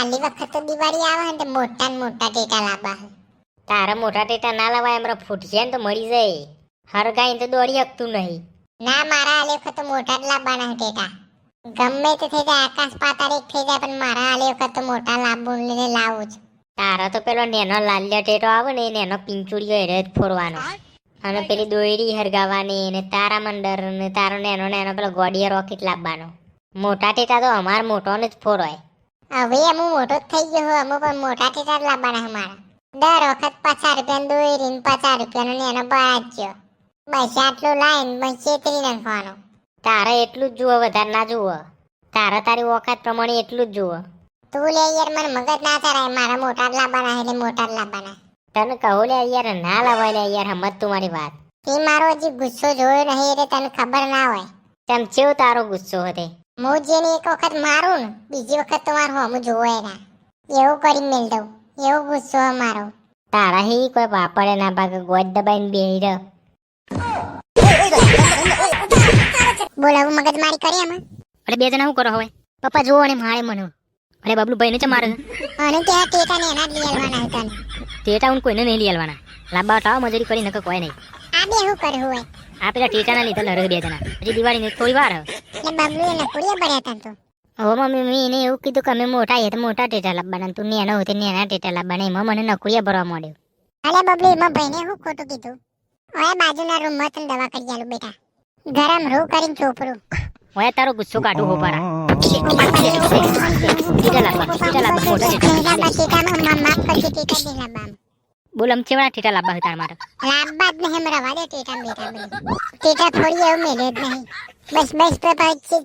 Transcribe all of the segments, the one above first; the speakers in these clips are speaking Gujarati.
આલી વખત તો દિવાળી આવે ને મોટા ને મોટા ટેટા લાવવા તારા મોટા ટેટા ના લાવવા એમરો ફૂટશે ને તો મરી જાય. હરગાઈ તો દોડી શકતું નહીં. ના મારા આલી વખત તો મોટા જ લાવવાના ટેટા. ગમે તે થઈ જાય આકાશ પાતાળ એક થઈ જાય પણ મારા આલી વખત તો મોટા લાંબુ લઈને લાવું જ તારા તો પેલો નેનો લાલ્યો ટેટો આવે ને એ નેનો પિંચુડીઓ એને જ ફોડવાનો. અને પેલી દોયડી હરગાવાની ને તારા મંડર ને તારો નેનો નેનો પેલો ગોડિયા રોકેટ લાવવાનો મોટા ટેટા તો અમાર મોટો ને જ ફોડવાય. હવે અમુ મોટો જ થઈ ગયો હોય અમુ પણ મોટા ટેટા જ લાવવાના અમારા દર વખત પચાસ રૂપિયા દોઈ રીન પચાસ રૂપિયાનો નેનો બાજ્યો બસ આટલું લાઈન બસ ચેતરી નાખવાનો. તારે એટલું જ જુઓ વધારે ના જુઓ. તારે તારી ઓકાત પ્રમાણે એટલું જ જુઓ. તું લે યાર મને મગજ ના ચડાય. મારા મોટા જ લાવવાના એટલે મોટા જ લાવવાના. તને કહું લે યાર ના લાવાય લે યાર હમત તું મારી વાત. તે મારો હજી ગુસ્સો જોયો નહીં એટલે તને ખબર ના હોય. તેમ ચેવ તારો ગુસ્સો હતો? હું જેને એક વખત મારું ને બીજી વખત તો મારું હમું જોવે ના. એવું કરી મેલ દઉં. એવો ગુસ્સો હે મારો તારા હી કોઈ બાપડે ના ભાગે ગોદ દબાઈને બેહી રહ્યો બોલ હવે મગજ મારી કરી એમાં? અરે બે જણા શું કરો હવે? પપ્પા જોવો અને મારે મને. અરે બબલુ ભાઈ ને છે મારે? અને ત્યાં ટેટા ને એના જ લઈ આવવાના હતા ને. ટેટા હું કોઈને નહીં લઈ આવવાના. લાંબા ટાવ મજૂરી કરી નકર કોઈ નહીં. આ બે શું કરવું હોય? આ પેલા ટેટા ના લીધે લડે બે જણા. હજી દિવાળીની થોડી વાર હવે એટલે બબલુ એને કુડિયા પડ્યા તા તું. હવે મમ્મી મેં એને એવું કીધું કે અમે મોટા આવીએ તો મોટા ટેટા લાવવાના તું નેનો હોય તો નેના ટેટા લાવવાના. એમાં મને નકુરિયા ભરવા માંડ્યું અલે બબલી એમાં ભાઈને હું ખોટું કીધું? ઓય બાજુના રૂમમાં તને દવા કરી આલું બેટા. ગરમ રૂ કરીને ચોપરું હવે તારો ગુસ્સો કાઢું હો પારા. ટેટા લાવવા ટેટા લાવવા મોટા ટેટા. લાંબા ટેટામાં મા- માફ કરજે ટેટા દે લાંબામાં. બોલ આમ ચેવડા ટેટા લાવવા હતા મારા? લાંબા જ નહીં રવા દે ટેટા બેટા ટેટા ફોડી એવું મેલે જ નહીં. બસ બસ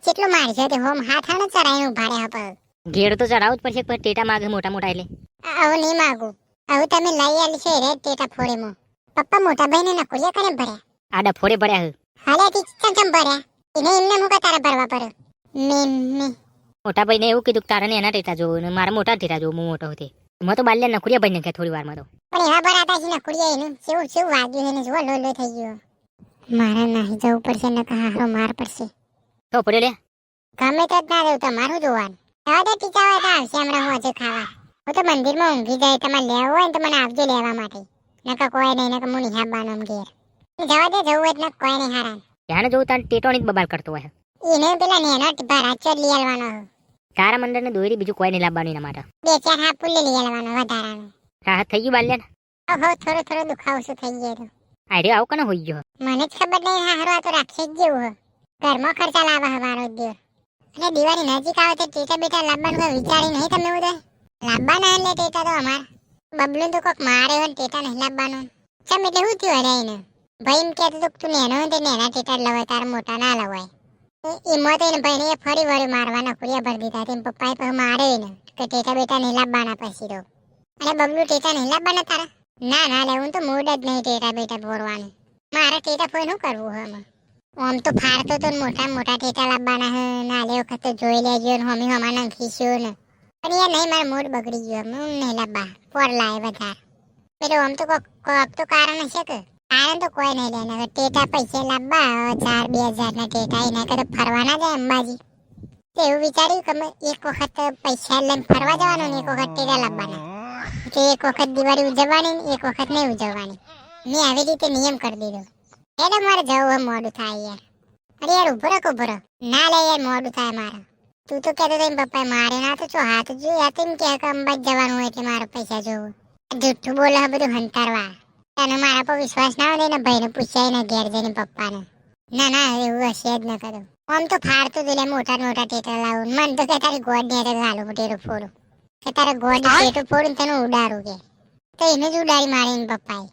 કેટલું મારશે તે હોમ હાથ હાણે ચરાઈને ઊભા રહ્યા પર ઘેર તો ચડાવું જ પડશે પણ ટેટા માગે મોટા મોટા એટલે. આવું નહીં માગું. આવું તમે લઈ આલી છે રે ટેટા ફોડે મો પપ્પા મોટા ભાઈને નકુરિયા કરે ભર્યા? આડા ફોડે હે. હાલે તી ચમ ચમ ભર્યા? એને એમને મુકા તારા ભરવા પર. મે મે. મોટા ભાઈને એવું કીધું તારે ને એના ટેટા જોવું ને મારા મોટા ટેટા જોવું હું મોટો હતી. મેં તો બાલ્યા નકુરિયા ભાઈને કે થોડી વારમાં તો. પણ એવા ભરાતા છે નકુરિયા એનું. કેવું કેવું વાગ્યું એને જો લો લો થઈ ગયો. મારા નાહી જવું પડશે ને હારો માર પડશે. તો પડ્યો લે. ગમે તો જ ના રહેવું તમારું જોવાનું. હવે તો આવશે હમણાં હું હજુ ખાવા. હું તો મંદિરમાં ઊંઘી જાય તમારે લેવું હોય ને તો મને આપજો લેવા માટે. નકા કોઈ નહીં નકા હું નિહાબાનો આમ ઘેર. જવા દે જવું એટલે કોઈ નહીં હારા ત્યાં જોવું? તાર ટેટોની જ બબાલ કરતો હોય. એને પેલા નેનો ભરાચો લઈ આવવાનો તારા મંડળને દોરી બીજું કોઈ નહીં લાવવાનું એના માટે. બે ચાર ફૂલે લઈ આવવાનો વધારાનો. રાહત થઈ ગયું બાલ્યા ઓહો થોડો થોડો દુખાવો શું થઈ ગયો તો આઈડિયા આવું કને હોઈ ગયો? મને જ ખબર નહીં હારો, આ તો રાખશે જ જેવું હે. ઘરમાં ખર્ચા લાવવા હે મારો એટલે દિવાળી નજીક આવે તો ટેટા બેટા લાવવાનું કોઈ વિચારી નહીં તમે ઉદય લાવવાના એટલે ટેટા તો અમાર. બબલું તો કોક મારે હોય ટેટા નહીં લાવવાનું ચમ એટલે હું થયું અરે એને? ભાઈ એમ કહેતો તો તું નેનો હોય ને તે નેના ટેટા લવાય, તારા મોટા ના લવાય. એમાં તો એને ભાઈને એ ફરી વળી મારવાના કુરિયા ભરી દીધા તેમ પપ્પાએ પછી મારે એને કે ટેટા બેટા નહીં લાવવાના પછી તો. અને બબલું ટેટા નહીં લાવવાના તારા? ના ના લેવું તો મૂડ જ નહીં ટેટા બેટા ભોરવાનું મારે ટેટા ફોઈ શું કરવું હે આમ. તો ફારતો તો મોટા મોટા ટેટા લાવવાના હે. નાલે વખત તો જોઈ લેજો ને હમી હોમાં નાખીશું ને. પણ યાર નહીં, મારો મૂડ બગડી ગયો. હું નહીં લાવવા. પોર લાવે વધારે. પેલું આમ તો કોક તો કારણ હશે કે. કારણ તો કોઈ નહીં લેના ટેટા પૈસે લાવવા. ચાર, બે હજાર ના ટેટા એના કરતા ફરવાના જાય અંબાજી. તો એવું વિચાર્યું કે એક વખત પૈસા લઈને ફરવા જવાનું ને એક વખત ટેટા લાવવાના. કે એક વખત દિવાળી ઉજવવાની એક વખત નહીં ઉજવવાની. મેં આવી રીતે નિયમ કરી દીધો. એટલે મારે જવું હોય મોડું થાય યાર. અરે યાર ઊભો રહો ઊભો રહો ના લે યાર, મોડું થાય મારે. તું તો કહેતો તો પપ્પા મારે ના તો હાથ જોયા તેમ કે અંબાજ જવાનું હોય એટલે મારા પૈસા જોવું. જુઠ્ઠું બોલે બધું હંતારવા. તને મારા પર વિશ્વાસ ના હોય ને ભાઈને પૂછાય ને ઘેર જઈને પપ્પાને. ના ના, એવું હશે જ ન કરું. આમ તો ફાડતું તું લે, મોટા મોટા ટેટર લાવું. મન તો કે તારી ગોડ ને ગાલું ટેટું ફોડું. કે તારે ગોડ પેટું ફોડું તને ઉડાડું કે. તો એને જ ઉડાડી મારી ને પપ્પાએ.